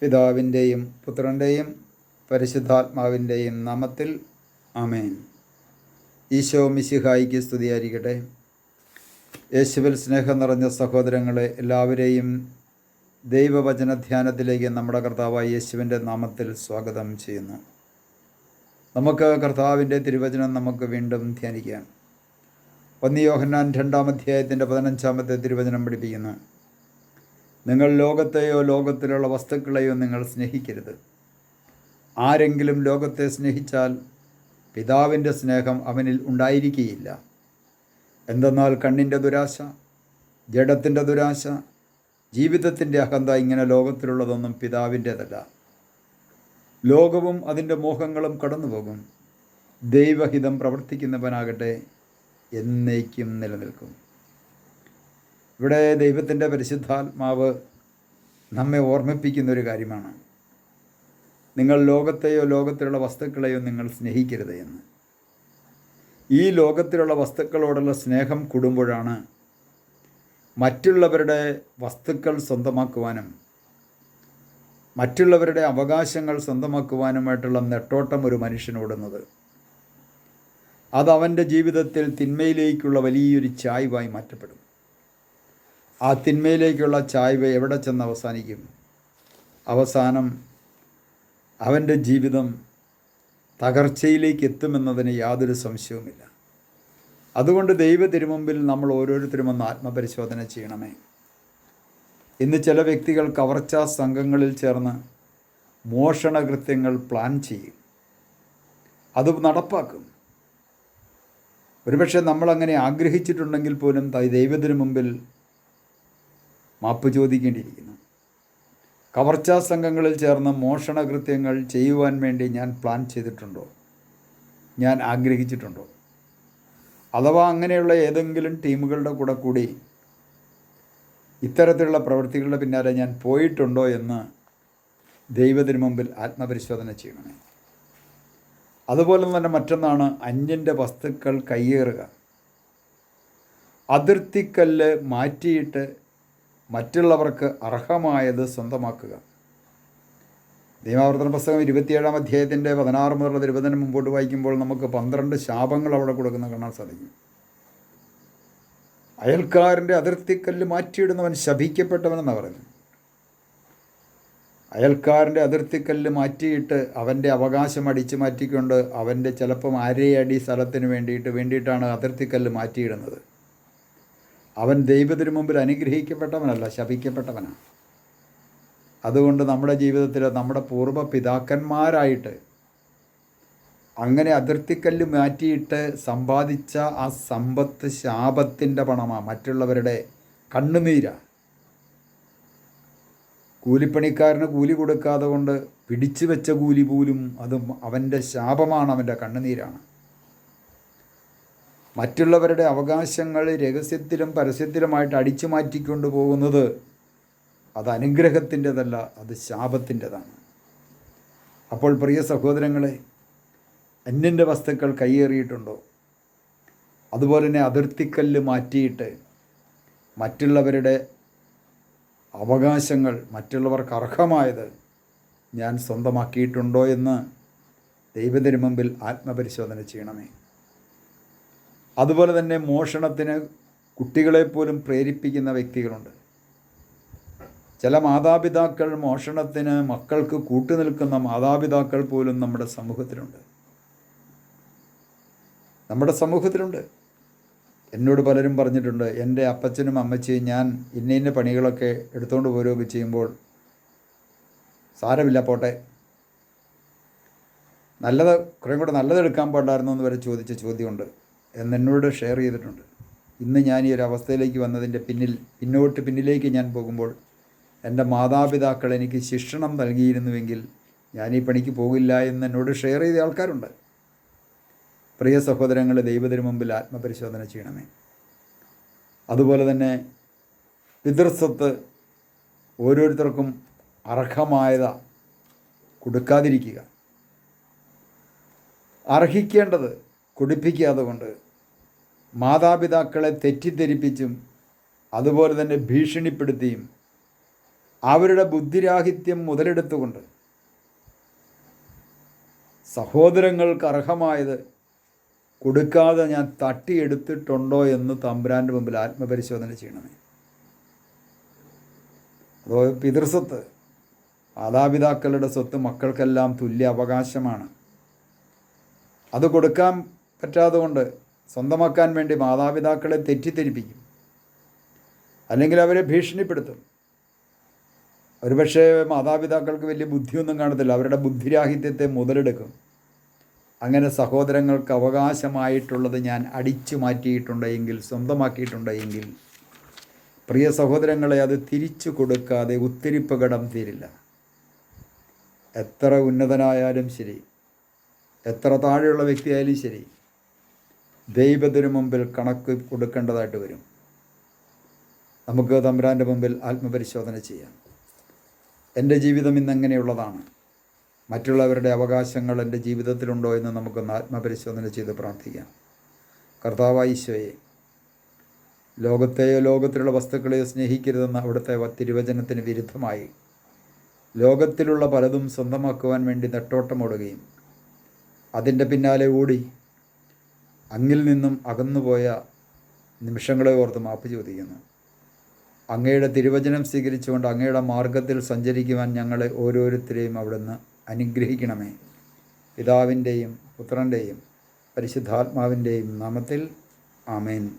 പിതാവിന്റെയും പുത്രന്റെയും പരിശുദ്ധാത്മാവിന്റെയും നാമത്തിൽ അമേൻ ഈശോ മിശിഹായിക്ക് സ്തുതിയായിരിക്കട്ടെ. യേശുവിൽ സ്നേഹം നിറഞ്ഞ സഹോദരങ്ങളെ എല്ലാവരെയും ദൈവവചന ധ്യാനത്തിലേക്ക് നമ്മുടെ കർത്താവായ യേശുവിന്റെ നാമത്തിൽ സ്വാഗതം ചെയ്യുന്നു. നമുക്ക് കർത്താവിന്റെ തിരുവചനം നമുക്ക് വീണ്ടും ധ്യാനിക്കാം. ഒന്ന് യോഹന്നാൻ രണ്ടാം അധ്യായത്തിന്റെ പതിനഞ്ചാമത്തെ തിരുവചനം പഠിപ്പിക്കുന്നു. നിങ്ങൾ ലോകത്തെയോ ലോകത്തിലുള്ള വസ്തുക്കളെയോ നിങ്ങൾ സ്നേഹിക്കരുത്. ആരെങ്കിലും ലോകത്തെ സ്നേഹിച്ചാൽ പിതാവിന്റെ സ്നേഹം അവനിൽ ഉണ്ടായിരിക്കുകയില്ല എന്തെന്നാൽ കണ്ണിന്റെ ദുരാശ ജഡത്തിന്റെ ദുരാശ ജീവിതത്തിന്റെ അഹന്ത ഇങ്ങനെ ലോകത്തിലുള്ളതൊന്നും പിതാവിന്റേതല്ല. ലോകവും അതിന്റെ മോഹങ്ങളും കടന്നുപോകും. ദൈവഹിതം പ്രവർത്തിക്കുന്നവനാകട്ടെ എന്നേക്കും നിലനിൽക്കും. ഇവിടെ ദൈവത്തിന്റെ പരിശുദ്ധാത്മാവ് നമ്മെ ഓർമ്മിപ്പിക്കുന്ന ഒരു കാര്യമാണ്. നിങ്ങൾ ലോകത്തെയോ ലോകത്തിലുള്ള വസ്തുക്കളെയോ നിങ്ങൾ സ്നേഹിക്കരുത് എന്ന്. ഈ ലോകത്തിലുള്ള വസ്തുക്കളോടുള്ള സ്നേഹം കൂടുമ്പോഴാണ് മറ്റുള്ളവരുടെ വസ്തുക്കൾ സ്വന്തമാക്കുവാനും മറ്റുള്ളവരുടെ അവകാശങ്ങൾ സ്വന്തമാക്കുവാനുമായിട്ടുള്ള നെട്ടോട്ടം ഒരു മനുഷ്യനോടുന്നത് അത് അവന്റെ ജീവിതത്തിൽ തിന്മയിലേക്കുള്ള വലിയൊരു ചായ്വായി മാറ്റപ്പെടും. ആ തിന്മയിലേക്കുള്ള ചായ്വ് എവിടെ ചെന്ന് അവസാനിക്കും? അവസാനം അവന്റെ ജീവിതം തകർച്ചയിലേക്ക് എത്തുമെന്നതിന് യാതൊരു സംശയവുമില്ല. അതുകൊണ്ട് ദൈവ തിരുമുമ്പിൽ നമ്മൾ ഓരോരുത്തരും ഒന്ന് ആത്മപരിശോധന ചെയ്യണമേ. ഇന്ന് ചില വ്യക്തികൾ കവർച്ചാ സംഘങ്ങളിൽ ചേർന്ന് മോഷണകൃത്യങ്ങൾ പ്ലാൻ ചെയ്യും. അത് നടപ്പാക്കും. ഒരുപക്ഷെ നമ്മളങ്ങനെ ആഗ്രഹിച്ചിട്ടുണ്ടെങ്കിൽ പോലും ദൈവത്തിന് മുമ്പിൽ മാപ്പ് ചോദിക്കേണ്ടിയിരിക്കുന്നു. കവർച്ചാ സംഘങ്ങളിൽ ചേർന്ന് മോഷണകൃത്യങ്ങൾ ചെയ്യുവാൻ വേണ്ടി ഞാൻ പ്ലാൻ ചെയ്തിട്ടുണ്ടോ? ഞാൻ ആഗ്രഹിച്ചിട്ടുണ്ടോ? അഥവാ അങ്ങനെയുള്ള ഏതെങ്കിലും ടീമുകളുടെ കൂടെ കൂടി ഇത്തരത്തിലുള്ള പ്രവൃത്തികളുടെ പിന്നാലെ ഞാൻ പോയിട്ടുണ്ടോ എന്ന് ദൈവത്തിന് മുമ്പിൽ ആത്മപരിശോധന ചെയ്യണമേ. അതുപോലെ തന്നെ മറ്റൊന്നാണ് അന്യന്റെ വസ്തുക്കൾ കയ്യേറുക. അതിർത്തിക്കല്ല് മാറ്റിയിട്ട് മറ്റുള്ളവർക്ക് അർഹമായത് സ്വന്തമാക്കുക. നിയമാവർത്തന പുസ്തകം ഇരുപത്തിയേഴാം അധ്യായത്തിന്റെ പതിനാറ് മുതലുള്ള ഇരുപതിന് മുമ്പോട്ട് വായിക്കുമ്പോൾ നമുക്ക് പന്ത്രണ്ട് ശാപങ്ങൾ അവിടെ കൊടുക്കുന്ന കാണാൻ സാധിക്കും. അയൽക്കാരന്റെ അതിർത്തിക്കല്ല് മാറ്റിയിടുന്നവൻ ശപിക്കപ്പെട്ടവനെന്നാണ് പറയുന്നത്. അയൽക്കാരന്റെ അതിർത്തിക്കല്ല് മാറ്റിയിട്ട് അവന്റെ അവകാശം അടിച്ചു മാറ്റിക്കൊണ്ട് അവന്റെ ചിലപ്പം അരയടി സ്ഥലത്തിന് വേണ്ടിയിട്ട് വേണ്ടിയിട്ടാണ് അതിർത്തിക്കല്ല് മാറ്റിയിടുന്നത്. അവൻ ദൈവത്തിന് മുമ്പിൽ അനുഗ്രഹിക്കപ്പെട്ടവനല്ല ശപിക്കപ്പെട്ടവനാണ്. അതുകൊണ്ട് നമ്മുടെ ജീവിതത്തിൽ നമ്മുടെ പൂർവ പിതാക്കന്മാരായിട്ട് അങ്ങനെ അതിർത്തിക്കല്ല് മാറ്റിയിട്ട് സമ്പാദിച്ച ആ സമ്പത്ത് ശാപത്തിന്റെ പണമാണ് മറ്റുള്ളവരുടെ കണ്ണുനീരാണ് കൂലിപ്പണിക്കാരന് കൂലി കൊടുക്കാതെ കൊണ്ട് പിടിച്ചു വെച്ച കൂലി പോലും അതും അവന്റെ ശാപമാണ് അവന്റെ കണ്ണുനീരാണ്. മറ്റുള്ളവരുടെ അവകാശങ്ങൾ രഹസ്യത്തിലും പരസ്യത്തിലുമായിട്ട് അടിച്ചു മാറ്റിക്കൊണ്ടു പോകുന്നത് അത് അനുഗ്രഹത്തിന്റെതല്ല അത് ശാപത്തിന്റെതാണ്. അപ്പോൾ പ്രിയ സഹോദരങ്ങളെ അന്യന്റെ വസ്തുക്കൾ കയ്യേറിയിട്ടുണ്ടോ? അതുപോലെ തന്നെ അതിർത്തിക്കല്ല് മാറ്റിയിട്ട് മറ്റുള്ളവരുടെ അവകാശങ്ങൾ മറ്റുള്ളവർക്ക് അർഹമായത് ഞാൻ സ്വന്തമാക്കിയിട്ടുണ്ടോ എന്ന് ദൈവത്തിന് മുമ്പിൽ ആത്മപരിശോധന ചെയ്യണമേ. അതുപോലെ തന്നെ മോഷണത്തിന് കുട്ടികളെപ്പോലും പ്രേരിപ്പിക്കുന്ന വ്യക്തികളുണ്ട്. ചില മാതാപിതാക്കൾ മോഷണത്തിന് മക്കൾക്ക് കൂട്ടുനിൽക്കുന്ന മാതാപിതാക്കൾ പോലും നമ്മുടെ സമൂഹത്തിലുണ്ട്. നമ്മുടെ സമൂഹത്തിലുണ്ട്. എന്നോട് പലരും പറഞ്ഞിട്ടുണ്ട് എന്റെ അപ്പച്ചനും അമ്മച്ചിയും ഞാൻ ഇന്ന ഇന്ന പണികളൊക്കെ എടുത്തുകൊണ്ട് പോരുകയൊക്കെ ചെയ്യുമ്പോൾ സാരമില്ല പോട്ടെ. നല്ലത് കുറേ കൂടെ നല്ലതെടുക്കാൻ പാടില്ലായിരുന്നു എന്ന് വരെ ചോദിച്ച ചോദ്യമുണ്ട്. എന്നെന്നോട് ഷെയർ ചെയ്തിട്ടുണ്ട്. ഇന്ന് ഞാൻ ഈ ഒരു അവസ്ഥയിലേക്ക് വന്നതിന്റെ പിന്നിൽ പിന്നോട്ട് പിന്നിലേക്ക് ഞാൻ പോകുമ്പോൾ എന്റെ മാതാപിതാക്കൾ എനിക്ക് ശിക്ഷണം നൽകിയിരുന്നുവെങ്കിൽ ഞാൻ ഈ പണിക്ക് പോകില്ല എന്ന് എന്നോട് ഷെയർ ചെയ്ത ആൾക്കാരുണ്ട്. പ്രിയ സഹോദരങ്ങളെ ദൈവത്തിന് മുമ്പിൽ ആത്മപരിശോധന ചെയ്യണമേ. അതുപോലെ തന്നെ പിതൃസ്വത്ത് ഓരോരുത്തർക്കും അർഹമായത കൊടുക്കാതിരിക്കുക. അർഹിക്കേണ്ടത് കൊടുപ്പിക്കാതെ കൊണ്ട് മാതാപിതാക്കളെ തെറ്റിദ്ധരിപ്പിച്ചും അതുപോലെ തന്നെ ഭീഷണിപ്പെടുത്തിയും അവരുടെ ബുദ്ധിരാഹിത്യം മുതലെടുത്തുകൊണ്ട് സഹോദരങ്ങൾക്ക് അർഹമായത് കൊടുക്കാതെ ഞാൻ തട്ടിയെടുത്തിട്ടുണ്ടോ എന്ന് തമ്പുരാന്റെ മുമ്പിൽ ആത്മപരിശോധന ചെയ്യണമേ. അതോ പിതൃസ്വത്ത് മാതാപിതാക്കളുടെ സ്വത്ത് മക്കൾക്കെല്ലാം തുല്യ അവകാശമാണ് അത് കൊടുക്കാൻ പറ്റാതെ കൊണ്ട് സ്വന്തമാക്കാൻ വേണ്ടി മാതാപിതാക്കളെ തെറ്റിദ്ധരിപ്പിക്കും. അല്ലെങ്കിൽ അവരെ ഭീഷണിപ്പെടുത്തും. ഒരുപക്ഷെ മാതാപിതാക്കൾക്ക് വലിയ ബുദ്ധിയൊന്നും കാണത്തില്ല. അവരുടെ ബുദ്ധിരാഹിത്യത്തെ മുതലെടുക്കും. അങ്ങനെ സഹോദരങ്ങൾക്ക് അവകാശമായിട്ടുള്ളത് ഞാൻ അടിച്ചു മാറ്റിയിട്ടുണ്ടെങ്കിൽ സ്വന്തമാക്കിയിട്ടുണ്ടെങ്കിൽ പ്രിയ സഹോദരങ്ങളെ അത് തിരിച്ചു കൊടുക്കാതെ ഉത്തിരിപ്പ് കടം തീരില്ല. എത്ര ഉന്നതനായാലും ശരി എത്ര താഴെയുള്ള വ്യക്തിയായാലും ശരി ദൈവത്തിനു മുമ്പിൽ കണക്ക് കൊടുക്കേണ്ടതായിട്ട് വരും. നമുക്ക് തമ്പുരാന്റെ മുമ്പിൽ ആത്മപരിശോധന ചെയ്യാം. എന്റെ ജീവിതം ഇന്നെങ്ങനെയുള്ളതാണ്? മറ്റുള്ളവരുടെ അവകാശങ്ങൾ എന്റെ ജീവിതത്തിലുണ്ടോ എന്ന് നമുക്കൊന്ന് ആത്മപരിശോധന ചെയ്ത് പ്രാർത്ഥിക്കാം. കർത്താവായിശോയെ ലോകത്തെയോ ലോകത്തിലുള്ള വസ്തുക്കളെയോ സ്നേഹിക്കരുതെന്ന അവിടുത്തെ തിരുവചനത്തിന് വിരുദ്ധമായി ലോകത്തിലുള്ള പലതും സ്വന്തമാക്കുവാൻ വേണ്ടി നെട്ടോട്ടമോടുകയും അതിന്റെ പിന്നാലെ ഓടി അങ്ങിൽ നിന്നും അകന്നുപോയ നിമിഷങ്ങളെ ഓർത്ത് മാപ്പ് ചോദിക്കുന്നു. അങ്ങയുടെ തിരുവചനം സ്വീകരിച്ചുകൊണ്ട് അങ്ങയുടെ മാർഗത്തിൽ സഞ്ചരിക്കുവാൻ ഞങ്ങളെ ഓരോരുത്തരെയും അവിടുന്ന് അനുഗ്രഹിക്കണമേ. പിതാവിന്റെയും പുത്രന്റെയും പരിശുദ്ധാത്മാവിന്റെയും നാമത്തിൽ ആമേൻ.